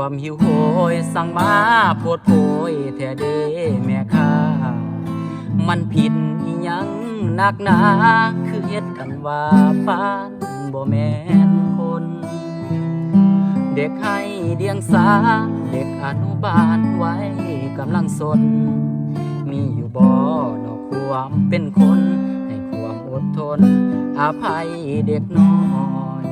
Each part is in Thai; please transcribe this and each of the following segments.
ความหิวโหยสั่งมาโพดโพยแท้เด้แม่ค้ามันผิดอีหยังนักหนาคือเฮ็ดกันว่าปานบ่แม่นคน เด็กให้เดียงสา เด็กอนุบาลไว้กำลังสน มีอยู่บ่นอกความเป็นคน ให้ความอดทนอภัยเด็กน้อย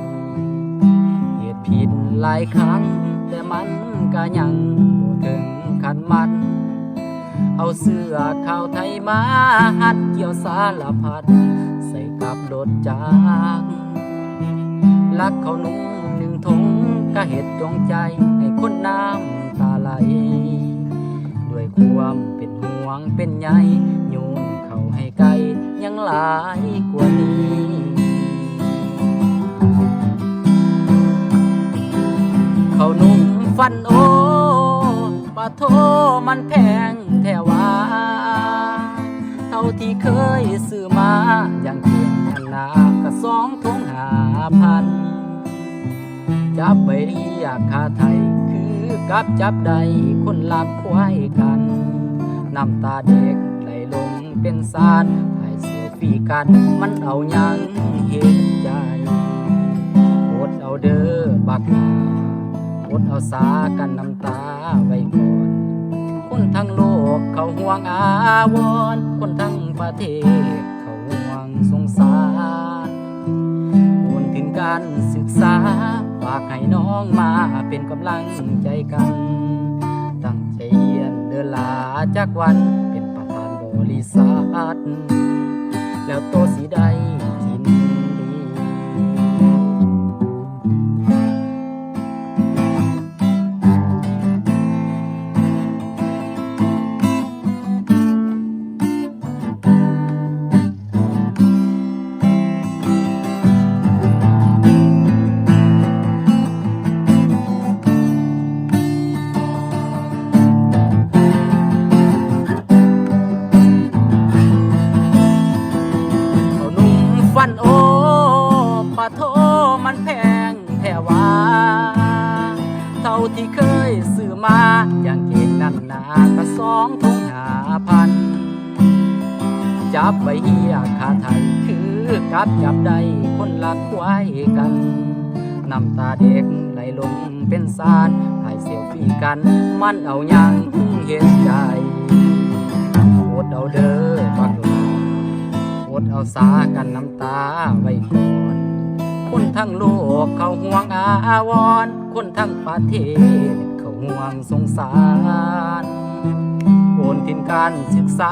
เหตุผิดหลายครั้ง แต่มันก็ยังบ่ถึงขันมัน เอาเสื้อข้าวไทยมาหัดเกี่ยวสารพัด ใส่กับรถจากลักเขาวนุ่งหนึ่งทงก็เหตุจงใจให้คนน้ำตาไหล ด้วยความเป็นห่วงเป็นใยโยนเขาให้ไกลยังหลายกว่านี้ นุ่มฟันโอปะโทมันแพงแทวาเท่าที่เคยซื้อมาอย่างเก่งขนาดก็สองทงหาพัน จับไปเรียกคาไทย คือกับจับใดคนลักควายกัน น้ำตาเด็กไหลลงเป็นสาดถ่ายเสียวฟีกัน มันเอาหยังเหตุใจอดเอาเด้อบักหา เอาสากันน้ำตาไว้ก่อน คนทั้งโลกเขาห่วงอาวร คนทั้งประเทศเขาห่วงสงสารโอนถึงการศึกษาฝากให้น้องมาเป็นกำลังใจกัน ตั้งใจเรียนเดินลาจากวันเป็นประธานบริษัทแล้วโตสีได้ มันแพงแท่ว่า เท่าที่เคยซื้อมาอย่างเก่งนั่นนาก็สองทงหาพัน จับใบเฮียคาไทยคือกับจับได้คนลักไว้กันน้ำตาเด็กไหลลงเป็นสาดถ่ายเสียวฟีกัน มันเอาหยังเห็นใจอดเอาเด้อบักหลาอดเอาสากันน้ำตาไว้ก่อน คนทั้งโลกเขาห่วงอาวร คนทั้งประเทศเขาห่วงสงสารโอนทินการศึกษา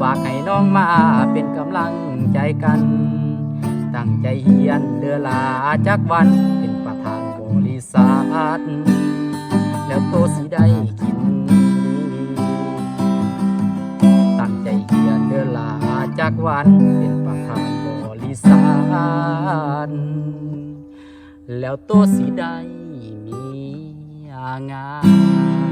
ฝากให้น้องมาเป็นกำลังใจกัน ตั้งใจเฮียนเดือลาจากวันเป็นประธานบริษัทแล้วโตสิได้กินดีตั้งใจเขียนเดือลาจากวันเป็นประธาน บริษัทแล้วตัวสีได้มีงาน